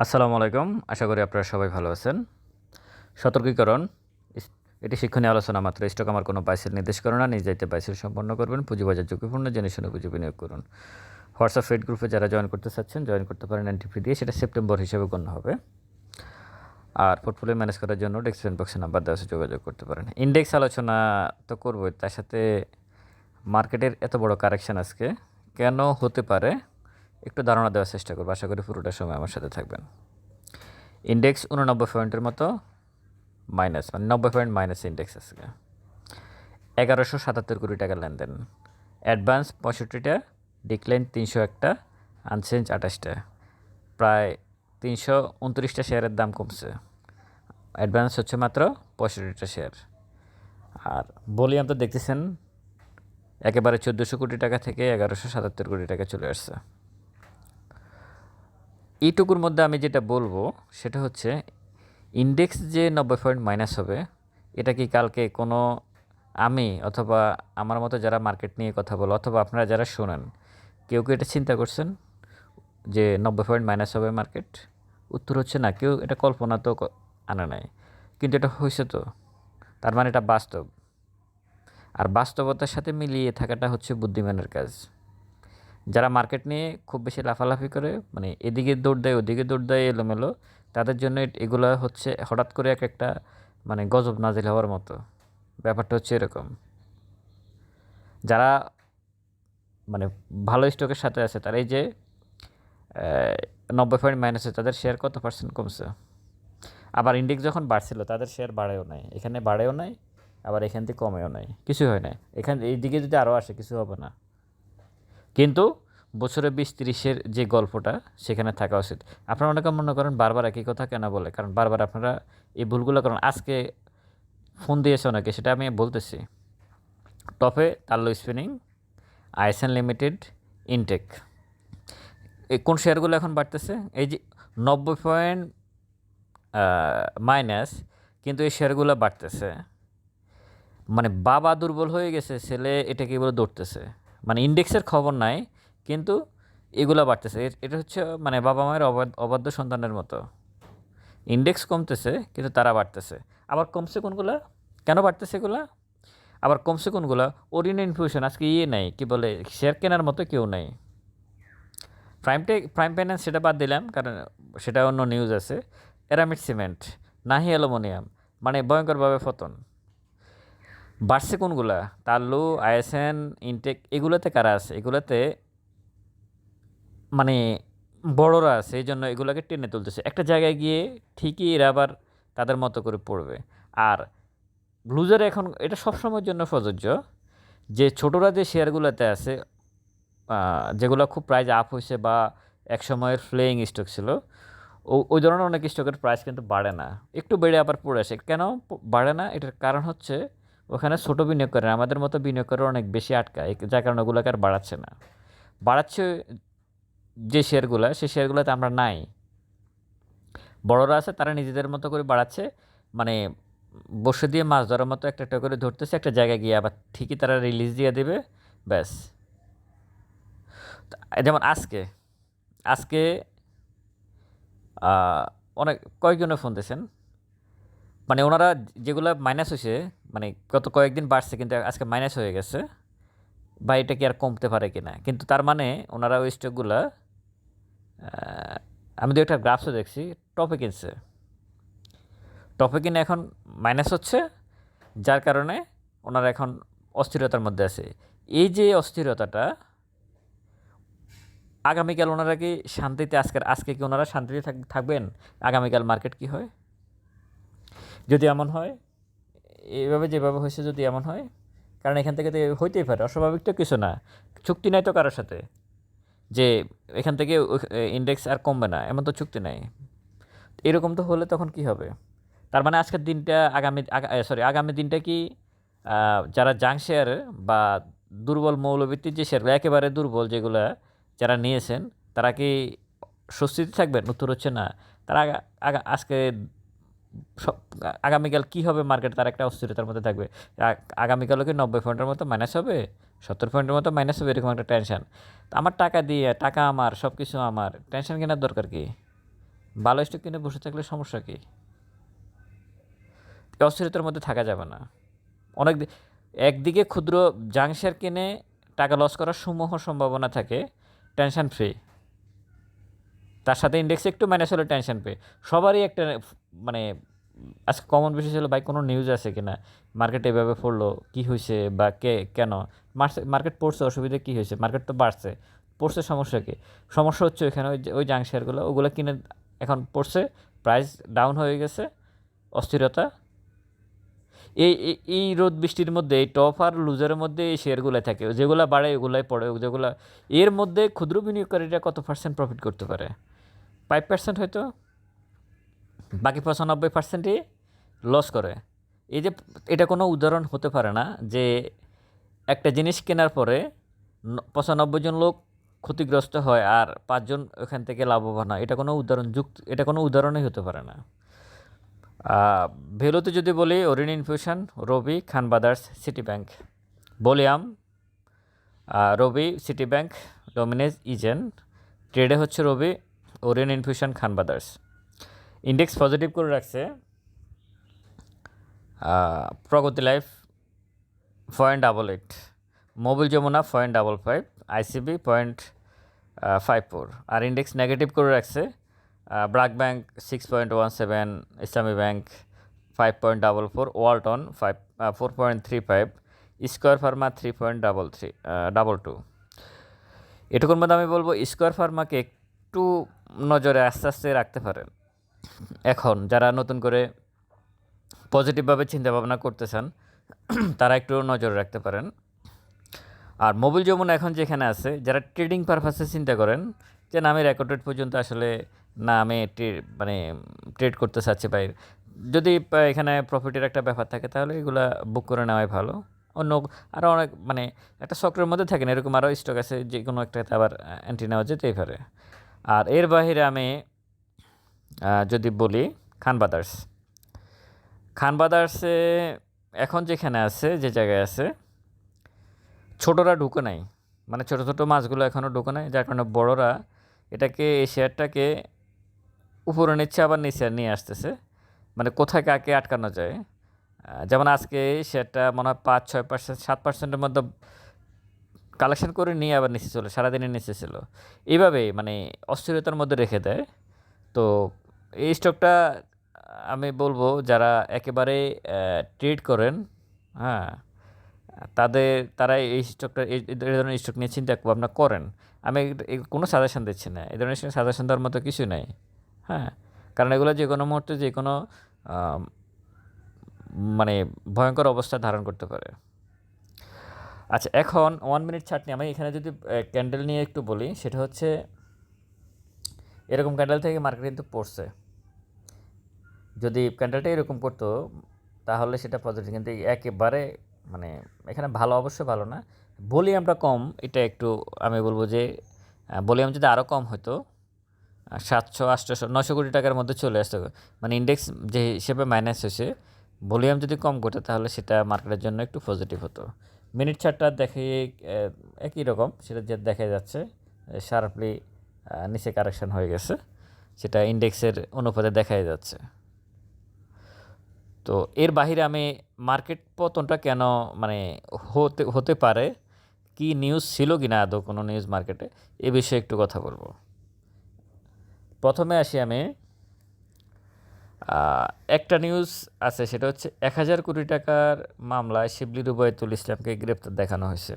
আসসালামু আলাইকুম। আশা করি আপনারা সবাই ভালো আছেন। সতর্কীকরণ এটি শিক্ষণীয় আলোচনা, মাত্র স্টক আমার কোনো বাইসেল নির্দেশ করে না, নিজ দায়িত্বে বাইসেল সম্পন্ন করবেন, পুঁজিবাজার ঝুঁকিপূর্ণ, জেনে শুনে পুঁজি বিনিয়োগ করুন। হোয়াটসঅ্যাপ ফেড গ্রুপে যারা জয়েন করতে চাচ্ছেন, জয়েন করতে পারেন এন্ট্রি ফি দিয়ে, সেটা সেপ্টেম্বর হিসেবে গণ্য হবে। আর পোর্টফোলিও ম্যানেজ করার জন্য ডেক্সপেন বক্সে নাম্বার দেওয়া আছে, যোগাযোগ করতে পারেন। ইন্ডেক্স আলোচনা তো করবোই, তার সাথে মার্কেটের এত বড় কারেকশন আজকে, কেন হতে পারে? একটু ধারণা দেওয়ার চেষ্টা করব। আশা করি পুরোটা সময় আমার সাথে থাকবেন। ইন্ডেক্স উননব্বই পয়েন্টের মতো মাইনাস মানে নব্বই পয়েন্ট মাইনাস ইন্ডেক্স আজকে। এগারোশো সাতাত্তর কোটি টাকার লেনদেন। অ্যাডভান্স পঁয়ষট্টিটা ডিক্লাইন তিনশো একটা আনচেঞ্জ আঠাশটা। প্রায় তিনশো উনত্রিশটা শেয়ারের দাম কমছে। অ্যাডভান্স হচ্ছে মাত্র পঁয়ষট্টিটা শেয়ার। আর ভলিউম তো দেখতেছেন, একেবারে চোদ্দোশো কোটি টাকা থেকে এগারোশো সাতাত্তর কোটি টাকা চলে আসছে। এইটুকুর মধ্যে আমি যেটা বলব, সেটা হচ্ছে ইন্ডেক্স যে নব্বই পয়েন্ট মাইনাস হবে, এটা কি কালকে কোনো আমি অথবা আমার মতো যারা মার্কেট নিয়ে কথা বলো, অথবা আপনারা যারা শোনেন, কেউ কেউ এটা চিন্তা করছেন যে নব্বই পয়েন্ট মাইনাস হবে মার্কেট উত্তর হচ্ছে না, কেউ এটা কল্পনা তো আনা নাই। কিন্তু এটা হয়েছে তো, তার মানে এটা বাস্তব। আর বাস্তবতার সাথে মিলিয়ে থাকাটা হচ্ছে বুদ্ধিমানের কাজ। যারা মার্কেট নিয়ে খুব বেশি লাফালাফি করে মানে এদিকে দৌড় দেয়, ওদিকে দৌড় দেয় এলোমেলো, তাদের জন্য এগুলো হচ্ছে হঠাৎ করে এক একটা মানে গজব নাজিল হওয়ার মতো। ব্যাপারটা হচ্ছে এরকম। যারা মানে ভালো স্টকের সাথে আছে, তারা এই যে নব্বই পয়েন্ট মাইনাসে, তাদের শেয়ার কত পার্সেন্ট কমছে? আবার ইন্ডেক্স যখন বাড়ছিল, তাদের শেয়ার বাড়েও নাই। এখানে বাড়েও নাই, আবার এখান থেকে কমেও নাই। কিছু হয় না এখান, এইদিকে যদি আরও আসে, কিছু হবে না। কিন্তু বছরে বিশ তিরিশের যে গল্পটা সেখানে থাকা উচিত। আপনারা অনেকে মনে করেন বারবার একই কথা কেন বলে? কারণ বারবার আপনারা এই ভুলগুলো করেন। আজকে ফোন দিয়েছে অনেকে, সেটা আমি বলতেছি। টপে তাল্লো স্পিনিং আইসেন লিমিটেড, ইনটেক। এই কোন শেয়ারগুলো এখন বাড়তেছে? এই যে নব্বই পয়েন্ট মাইনাস, কিন্তু এই শেয়ারগুলো বাড়তেছে। মানে বাবা দুর্বল হয়ে গেছে, ছেলে এটাকে বলে দৌড়তেছে। মানে ইন্ডেক্সের খবর নাই, কিন্তু এগুলো বাড়তেছে। এটা হচ্ছে মানে বাবা মায়ের অবাধ, অবাধ্য সন্তানের মতো। ইন্ডেক্স কমতেছে, কিন্তু তারা বাড়তেছে। আবার কমছে কোনগুলা? কেন বাড়তেছে এগুলা? আবার কমছে কোনগুলা? ওরিন ইনফিউশন, আজকে ইয়ে নাই, কি বলে, শেয়ার কেনার মতো কেউ নাই। প্রাইম টেক, প্রাইম ফাইন্যান্স সেটা বাদ দিলাম, কারণ সেটা অন্য নিউজ আছে। এরামিড সিমেন্ট, নাহি অ্যালুমিনিয়াম মানে ভয়ঙ্করভাবে পতন বাড়ছে কোনগুলা? তাল্লু আইএসএন, ইনটেক, এগুলোতে কারা আছে? এগুলোতে মানে বড়রা আছে এই জন্য এগুলোকে টেনে তুলতেছে। একটা জায়গায় গিয়ে ঠিকই এরা আবার তাদের মতো করে পড়বে। আর লুজার এখন, এটা সবসময়ের জন্য প্রযোজ্য যে ছোটরা যে শেয়ারগুলোতে আছে যেগুলো খুব প্রাইস আপ হয়েছে বা এক সময়ের ফ্লেইং স্টক ছিল, ও, ওই ধরনের অনেক স্টকের প্রাইস কিন্তু বাড়ে না। একটু বেড়ে আবার পড়ে আসে। কেন বাড়ে না? এটার কারণ হচ্ছে ওখানে ছোট বিনিয়োগ করে আমাদের মতো বিনিয়োগ করে অনেক বেশি আটকায় যার কারণে ওগুলোকে আর বাড়াচ্ছে না। বাড়াচ্ছে যে শেয়ারগুলো, সেই শেয়ারগুলোতে আমরা নাই। বড়রা আছে, তারা নিজেদের মতো করে বাড়াচ্ছে মানে বসে দিয়ে মাছ ধরার মতো একটা একটা করে ধরতেছে, একটা জায়গায় গিয়ে আবার ঠিকই তারা রিলিজ দিয়ে দেবে, ব্যাস। যেমন আজকে আজকে অনেক কয়েকজনে ফোন দিয়েছেন। মানে ওনারা যেগুলো মাইনাস হয়েছে মানে গত কয়েকদিন বাড়ছে কিন্তু আজকে মাইনাস হয়ে গেছে, বা এটা কি আর কমতে পারে কি না কিন্তু তার মানে ওনারা ওই স্টকগুলো আমি দু একটা গ্রাফসও দেখছি টপে কিনছে। টপে কিনে এখন মাইনাস হচ্ছে, যার কারণে ওনারা এখন অস্থিরতার মধ্যে আছে। এই যে অস্থিরতাটা, আগামীকাল ওনারা কি শান্তিতে আজকের, আজকে কি ওনারা শান্তিতে থাক- থাকবেন? আগামীকাল মার্কেট কি হয়? যদি এমন হয়, এইভাবে যেভাবে হয়েছে যদি এমন হয়, কারণ এখান থেকে তো হইতেই পারে, অস্বাভাবিক তো কিছু না। চুক্তি নাই তো কারোর সাথে, যে এখান থেকে ইন্ডেক্স আর কমবে না, এমন তো চুক্তি নাই। এরকম তো হলে তখন কি হবে? তার মানে আজকের দিনটা আগামী সরি আগামী দিনটা কি যারা জাং শেয়ার বা দুর্বল মৌলভিত্তির যে শেয়ারগুলো একেবারে দুর্বল যেগুলো যারা নিয়েছেন, তারা কি স্বস্তিতে থাকবেন? উত্তর হচ্ছে না। তারা আজকে আগামীকাল কী হবে মার্কেট তার একটা অস্থিরতার মধ্যে থাকবে। আগামীকালও কি নব্বই পয়েন্টের মতো মাইনাস হবে? সত্তর পয়েন্টের মতো মাইনাস হবে এরকম একটা টেনশন আমার টাকা দিয়ে, টাকা আমার সব কিছু আমার টেনশন কেনার দরকার কি? ভালো স্টক কিনে বসে থাকলে সমস্যা কী? অস্থিরতার মধ্যে থাকা যাবে না। অনেক একদিকে ক্ষুদ্র জাংশের কিনে টাকা লস করার সমূহ সম্ভাবনা থাকে টেনশন ফ্রি তার সাথে ইন্ডেক্সে একটু মাইনাস হলে টেনশন পে সবারই একটা মানে আজকে কমন বিষয় ছিল, ভাই, কোনো নিউজ আছে কিনা মার্কেট এভাবে পড়ল, কী হয়েছে বা কে, কেন? মার্কেট পড়ছে, অসুবিধা কী হয়েছে মার্কেট তো বাড়ছে। পড়ছে সমস্যা কি? সমস্যা হচ্ছে ওইখানে ওই ওই জাং শেয়ারগুলো ওগুলো কিনে এখন পড়ছে প্রাইস ডাউন হয়ে গেছে, অস্থিরতা। এই- এই রোদ বৃষ্টির মধ্যে, এই টপ আর লুজারের মধ্যে এই শেয়ারগুলো থাকে। যেগুলো বাড়ে, ওগুলাই পড়ে, যেগুলো, এর মধ্যে ক্ষুদ্র বিনিয়োগকারীরা কত পার্সেন্ট প্রফিট করতে পারে? ফাইভ পার্সেন্ট হয়তো, বাকি পঁচানব্বই পার্সেন্টই লস করে। এই যে এটা কোনো উদাহরণ হতে পারে না যে একটা জিনিস কেনার পরে পঁচানব্বই জন লোক ক্ষতিগ্রস্ত হয় আর পাঁচজন ওখান থেকে লাভবান হয়। এটা কোনো উদাহরণ যুক্ত, এটা কোনো উদাহরণই হতে পারে না। ভ্যালুতে যদি বলি Orion infusion, Robi, Khan brothers, City Bank. বলিয়াম Robi, city Bank, Dominage, ইজেন। ট্রেডে হচ্ছে Robi Orion infusion Khan brothers index positive করে রাখছে Pragati life point double eight, Mobil Jamuna point double five ICB point five four, আর index negative করে রাখছে BRAC bank six point one seven, Islami bank five point double four, Walton five four point three five, square pharma three point double three double two. এটুকুর মধ্যে আমি বলব, square ফার্মাকে একটু নজরে আস্তে আস্তে রাখতে পারেন। এখন যারা নতুন করে পজিটিভভাবে চিন্তা ভাবনা করতে চান তারা একটু নজরে রাখতে পারেন। আর মোবিল যমুনা এখন যেখানে আছে, যারা ট্রেডিং পারপাসে চিন্তা করেন, যে না, আমি রেকর্ড রেট পর্যন্ত আসলে না, আমি মানে ট্রেড করতে চাচ্ছি ভাই। যদি এখানে প্রফিটের একটা ব্যাপার থাকে, তাহলে এগুলা বুক করে নেওয়াই ভালো। অন্য আরও অনেক মানে একটা চক্রের মধ্যে থাকেন, এরকম আরও স্টক আছে যে কোনো একটাতে আবার অ্যান্টি নেওয়া যেতেই পারে। আর এর বাইরে আমি যদি বলি খান ব্রাদার্স খান ব্রাদার্সে এখন যেখানে আছে, যে জায়গায় আছে, ছোটরা ঢুকে নাই। মানে ছোটো ছোটো মাছগুলো এখনও ঢুকে নাই, যার কারণে বড়রা এটাকে এই শেয়ারটাকে উপরে নিচ্ছে, আবার নিচে নিয়ে আসতেছে। মানে কোথায় কাকে আটকানো যায়। যেমন আজকে শেয়ারটা মনে হয় পাঁচ, ছয় পার্সেন্ট, সাত পার্সেন্টের মধ্যে কালেকশন করে নিয়ে আবার নিচে চলে সারাদিনে নিচে ছিল। এইভাবেই মানে অস্থিরতার মধ্যে রেখে দেয়। তো এই স্টকটা আমি বলব যারা একেবারে ট্রেড করেন হ্যাঁ তাদের, তারা এই স্টকটা, এই ধরনের স্টক নিয়ে চিন্তা ভাবনা করেন। আমি কোনো সাজেশন দিচ্ছি না। এই ধরনের সাজেশন দেওয়ার মতো কিছু নাই। হ্যাঁ কারণ এগুলো যে কোনো মুহূর্তে যে কোনো মানে ভয়ঙ্কর অবস্থা ধারণ করতে পারে। আচ্ছা এখন ওয়ান মিনিট চাটনি আমি এখানে যদি ক্যান্ডেল নিয়ে একটু বলি, সেটা হচ্ছে, এরকম ক্যান্ডেল থেকে মার্কেট কিন্তু পড়ছে। যদি ক্যান্ডেলটা এরকম করতো তাহলে সেটা পজিটিভ কিন্তু একেবারে মানে এখানে ভালো অবশ্যই ভালো না। ভলিউমটা কম, এটা একটু আমি বলব যে ভলিউম যদি আরও কম হতো সাতশো আটশোশো নশো কোটি টাকার মধ্যে চলে আসতো। মানে ইন্ডেক্স যে হিসেবে মাইনাস হয়েছে ভলিউম যদি কম করতো, তাহলে সেটা মার্কেটের জন্য একটু পজিটিভ হতো। মিনিট চারটা দেখে একই রকম, সেটা যে দেখা যাচ্ছে শার্পলি নিচে কারেকশন হয়ে গেছে, সেটা ইন্ডেক্সের অনুপাতে দেখাই যাচ্ছে। তো এর বাহিরে আমি মার্কেট পতনটা কেন মানে হতে হতে পারে, কি নিউজ ছিল কি না আদৌ কোনো নিউজ মার্কেটে এ বিষয়ে একটু কথা বলব। প্রথমে আসি আমি একটা নিউজ আছে, সেটা হচ্ছে এক হাজার কোটি টাকার মামলায় শিবলি রুবায়তুল ইসলামকে গ্রেপ্তার দেখানো হয়েছে।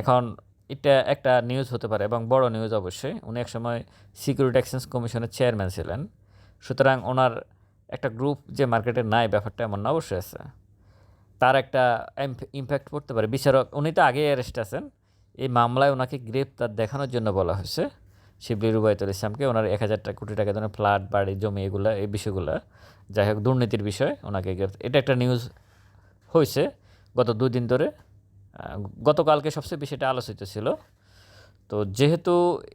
এখন এটা একটা নিউজ হতে পারে এবং বড় নিউজ অবশ্যই। উনি একসময় সিকিউরিটি এক্সচেঞ্জ কমিশনের চেয়ারম্যান ছিলেন। সুতরাং ওনার একটা গ্রুপ যে মার্কেটে নাই, ব্যাপারটা এমন না, অবশ্যই আছে। তার একটা ইম্প্যাক্ট পড়তে পারে। বিচারক, উনি তো আগে অ্যারেস্ট আছেন। এই মামলায় ওনাকে গ্রেপ্তার দেখানোর জন্য বলা হয়েছে। শিবলি রুবায়তুল ইসলামকে ওনার এক হাজার কোটি টাকা ধরনের ফ্ল্যাট, বাড়ি, জমি এগুলো, এই বিষয়গুলো, যাই হোক, দুর্নীতির বিষয়, ওনাকে গ্রেপ্তার এটা একটা নিউজ হয়েছে গত দুই দিন ধরে। গতকালকে সবচেয়ে বেশি এটা আলোচিত ছিল। তো যেহেতু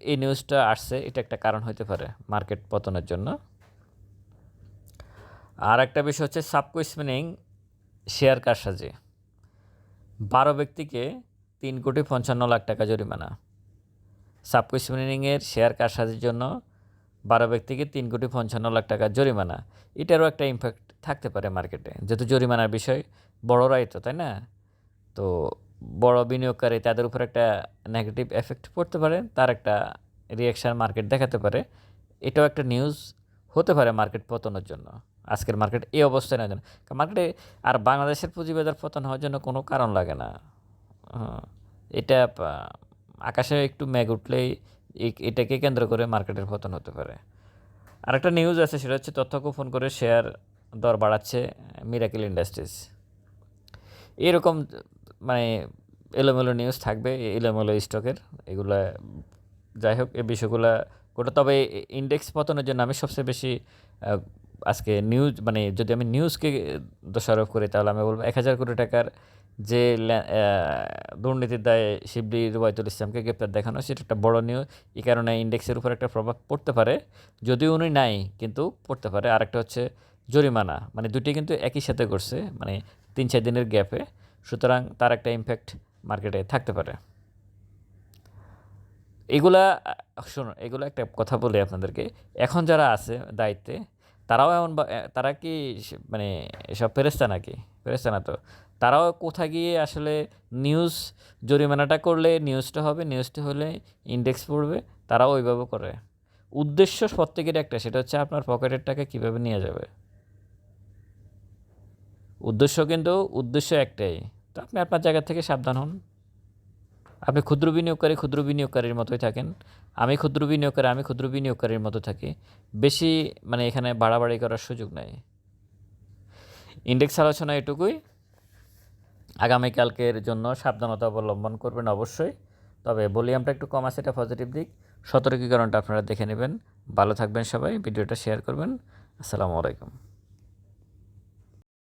এই নিউজটা আসছে, এটা একটা কারণ হতে পারে মার্কেট পতনের জন্য। আর একটা বিষয় হচ্ছে সাবকো স্পিনিং শেয়ার কারসাজি। বারো ব্যক্তিকে তিন কোটি পঞ্চান্ন লাখ টাকা জরিমানা। সাবকো স্পিনিংয়ের শেয়ার কারসাজির জন্য বারো ব্যক্তিকে তিন কোটি পঞ্চান্ন লাখ টাকা জরিমানা। এটারও একটা ইম্প্যাক্ট থাকতে পারে মার্কেটে যেহেতু জরিমানার বিষয় বড়রাই তো তাই না? তো বড় বিনিয়োগকারী তাদের উপর একটা নেগেটিভ এফেক্ট পড়তে পারে, তার একটা রিয়াকশান মার্কেট দেখাতে পারে। এটাও একটা নিউজ হতে পারে মার্কেট পতনের জন্য। আজকের মার্কেট এই অবস্থায় নেওয়ার জন্য। মার্কেটে আর বাংলাদেশের পুঁজিবাজার পতন হওয়ার জন্য কোনো কারণ লাগে না। এটা আকাশে একটু মেঘ উঠলেই এটাকে কেন্দ্র করে মার্কেটের পতন হতে পারে। আরেকটা নিউজ আছে, সেটা হচ্ছে তথ্য গোপন করে শেয়ার দর বাড়াচ্ছে মিরাকেল ইন্ডাস্ট্রিজ এরকম মানে এলোমেলো নিউজ থাকবে এলোমেলো স্টকের এগুলা যাই হোক এই বিষয়গুলো গোটা, তবে ইন্ডেক্স পতনের জন্য আমি সবচেয়ে বেশি আজকে নিউজ মানে যদি আমি নিউজকে দোষারোপ করি, তাহলে আমি বলব এক হাজার কোটি টাকার যে দুর্নীতির দায়ে শিবলি রুবায়তুল ইসলামকে গ্রেপ্তার দেখানো, সেটা একটা বড় নিউজ এই কারণে ইন্ডেক্সের উপর একটা প্রভাব পড়তে পারে। যদিও উনি নাই, কিন্তু পড়তে পারে। আরেকটা হচ্ছে জরিমানা। মানে দুটি কিন্তু একই সাথে করছে মানে তিন, চার দিনের গ্যাপে সুতরাং তার একটা ইম্প্যাক্ট মার্কেটে থাকতে পারে। এগুলা শুনুন, এগুলো একটা কথা বলি আপনাদেরকে। এখন যারা আছে দায়িত্বে তারাও এমন তারা কি মানে এসব ফেরেস্তা নাকি? ফেরেস্তা না তো। তারাও কোথা গিয়ে আসলে নিউজ জরিমানাটা করলে নিউজটা হবে নিউজটা হলে ইন্ডেক্স পড়বে, তারাও ওইভাবে করে। উদ্দেশ্য প্রত্যেকের একটা, সেটা হচ্ছে আপনার পকেটের টাকা কীভাবে নিয়ে যাবে। উদ্দেশ্য কিন্তু, উদ্দেশ্য একটাই। তো আপনি আপনার জায়গা থেকে সাবধান হন। আপনি ক্ষুদ্র বিনিয়োগকারী ক্ষুদ্র বিনিয়োগকারীর মতোই থাকেন। আমি ক্ষুদ্র বিনিয়োগকারী, আমি ক্ষুদ্র বিনিয়োগকারীর মতো থাকি। বেশি মানে এখানে বাড়াবাড়ি করার সুযোগ নাই। ইন্ডেক্স আলোচনা এটুকুই। আগামীকালকের জন্য সাবধানতা অবলম্বন করবেন অবশ্যই। তবে ভলিউমটা একটু কম আছে, এটা পজিটিভ দিক। সতর্কীকরণটা আপনারা দেখে নেবেন। ভালো থাকবেন সবাই, ভিডিওটা শেয়ার করবেন। আসসালামু আলাইকুম।